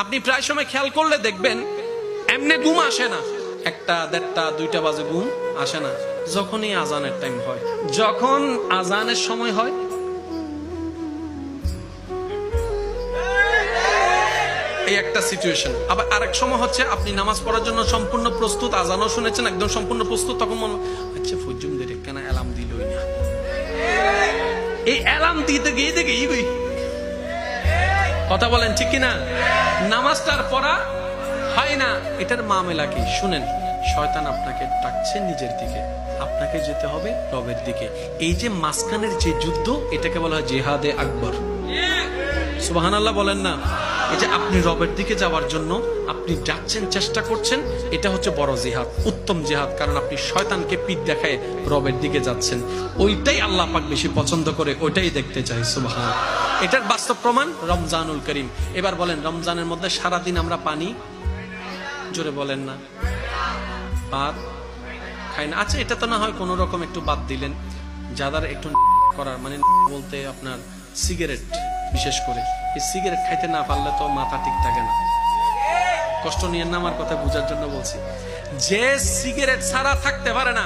আপনি প্রায় সময় খেয়াল করলে দেখবেন, এমনি ঘুম আসে না। একটা দেড়টা, দুইটা বাজে ঘুম আসে না, যখনই আজানের টাইম হয়। যখন আজানের সময় হয়, এই একটা সিচুয়েশন আবার আরেক সময় হচ্ছে, আপনি নামাজ পড়ার জন্য সম্পূর্ণ প্রস্তুত, আজানও শুনেছেন, একদম সম্পূর্ণ প্রস্তুত, তখন মনে আচ্ছা ফজুম দেরে কেন অ্যালার্ম দিলই না। এই অ্যালার্ম দিতে গিয়ে দেখে কথা বলেন ঠিক কিনা? নামাজটার পড়া হয় না। এটার মামেলা কি? শুনেন, শয়তান আপনাকে ডাকছে নিজের দিকে। আপনাকে যেতে হবে রবের দিকে। এই যে মাঝখানের যে যুদ্ধ, এটাকে বলা হয় জেহাদে আকবর। সুবাহান আল্লাহ বলেন না। এই যে আপনি রবের দিকে যাওয়ার জন্য আপনি যাচ্ছেন, চেষ্টা করছেন, এটা হচ্ছে বড় জেহাদ, উত্তম জেহাদ, কারণ আপনি শয়তানকে পিঠ দেখায় রবের দিকে যাচ্ছেন। ওইটাই আল্লাহ পাক বেশি পছন্দ করে, ওইটাই দেখতে চাই, সুবাহান। এটার বাস্তব প্রমাণ, রমজানুল করিম। এবার বলেন, রমজানের মধ্যে সারাদিন আমরা পানি? জোরে বলেন না। ভাত খাই না। আচ্ছা এটা তো না হয় কোনো রকম একটু বাদ দিলেন। যাদের একটু করার মানে বলতে আপনার সিগারেট। বিশেষ করে, এই সিগারেট খাইতে না পারলে তো মাথা ঠিক থাকে না। কষ্ট নিয়ে না আমার কথা বোঝার জন্য বলছি, যে সিগারেট ছাড়া থাকতে পারে না,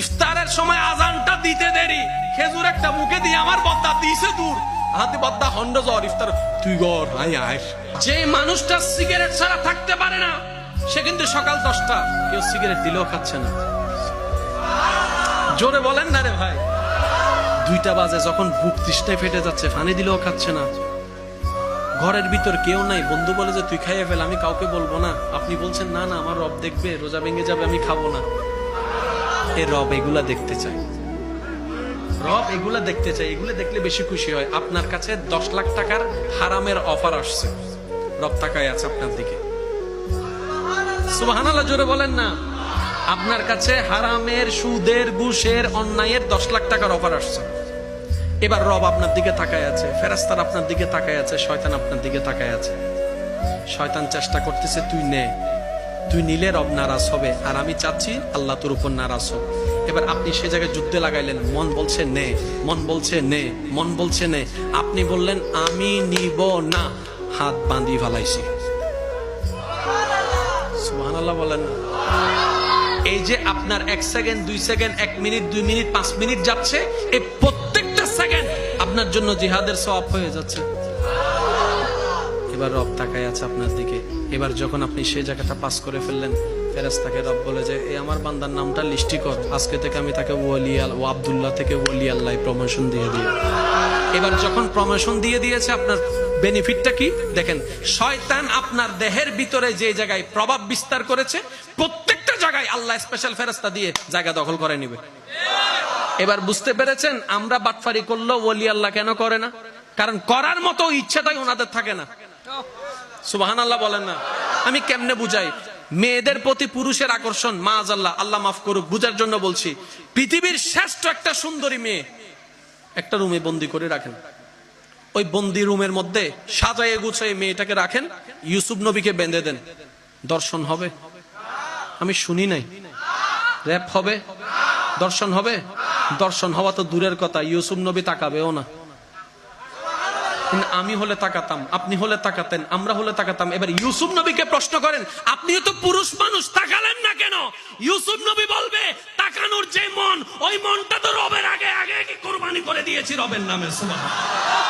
ইফতারের সময় আজানটা দিতে দেরি। খেজুর একটা মুখে দিয়ে আমার বদ্দা দিছে দূর। হাতে বদ্দা হন্ড জ্বর, ইফতার, তুই গর আই আয়। যে মানুষটা সিগারেট ছাড়া থাকতে পারে না, সে কিন্তু সকাল দশটা, কেউ সিগারেট দিলেও খাচ্ছে না। জোরে বলেন না রে ভাই। দুইটা বাজে যখন বুক তৃষ্ণায় ফেটে যাচ্ছে, ফানি দিলেও খাচ্ছে না। ঘরের ভিতর কেউ নাই, বন্ধু বলে যে, তুই খাইয়ে ফেল, আমি কাউকে বলব না। আপনি বলছেন, না না, আমার রব দেখবে, রোজা ভেঙে যাবে, আমি খাব না। এ রব এগুলা দেখতে চাই রব এগুলা দেখতে চাই এগুলো দেখলে বেশি খুশি হয়। আপনার কাছে দশ লাখ টাকার হারামের অফার আসছে। রব তাকায় আছে আপনার দিকে। সুবহানাল্লাহ, জোরে বলেন না। আপনার কাছে হারামের সুদের, ঘুষের, অন্যায়ের দশ লাখ টাকার অফার আসছে। এবার রব আপনার দিকে তাকায় আছে ফেরাস্তার আপনার দিকে তাকায় আছে, শয়তান আপনার দিকে তাকায় আছে। শয়তান চেষ্টা করতেছে, তুই নে। তুই নিলে রব নারাজ হবে, আর আমি চাচ্ছি আল্লাহ তোর উপর নারাজ হোক। এবার আপনি সে জায়গায় যুদ্ধে লাগাইলেন, মন বলছে নে, মন বলছে নে, মন বলছে নে। আপনি বললেন, আমি নিব না। হাত বাঁধি ফেলাইছি। সুবহানাল্লাহ বলেন এই যে আপনার এক সেকেন্ড, দুই সেকেন্ড, এক মিনিট, দুই মিনিট, পাঁচ মিনিট যাচ্ছে, এই আপনার জন্য জিহাদের সওয়াব হয়ে যাচ্ছে। এবার রব তাকায় আছে আপনার দিকে। এবার যখন আপনি সেই জায়গাটা পাস করে ফেললেন ফেরেস্তাকে রব বলে যে এই আমার বান্দার নামটা লিস্টি কর। আজকে থেকে আমি তাকে ওলি আল, ও আবদুল্লাহ থেকে ওলি আল্লাহ প্রমোশন দিয়ে দিই। এবার যখন প্রমোশন দিয়ে দিয়েছে, আপনার বেনিফিটটা কি? দেখেন, শয়তান আপনার দেহের ভিতরে যে জায়গায় প্রভাব বিস্তার করেছে, প্রত্যেকটা জায়গায় আল্লাহ স্পেশাল ফেরেস্তা দিয়ে জায়গা দখল করে নিবে। এবার বুঝতে পেরেছেন? আমরা বাটফারি করলেও ওলি আল্লাহ কেন করে না? কারণ করার মতো ইচ্ছাটাই ওনাদের থাকে না। সুবাহান আল্লাহ বলেন না। আমি কেমনে বুঝাই? মেয়েদের প্রতি পুরুষের আকর্ষণ মা আল্লাহ আল্লাহ মাফ করুক, বুঝার জন্য বলছি। পৃথিবীর শ্রেষ্ঠ একটা সুন্দরী মেয়ে, একটা রুমে বন্দি করে রাখেন। ওই বন্দি রুমের মধ্যে সাজায়ে গুছাই মেয়েটাকে রাখেন, ইউসুফ নবীকে বেঁধে দেন। দর্শন হবে? আমি শুনি নাই। র্যাপ হবে? দর্শন হবে? দর্শন হওয়া তো দূরের কথা। ইউসুফ নবী তাকাবেও না। আমি হলে তাকাতাম, আপনি হলে তাকাতেন, আমরা হলে তাকাতাম। এবার ইউসুফ নবীকে প্রশ্ন করেন, আপনিও তো পুরুষ মানুষ, তাকালেন না কেন? ইউসুফ নবী বলবে, তাকানোর যে মন, ওই মনটা তো রবের আগে আগে কোরবানি করে দিয়েছি রবের নামে সুবহান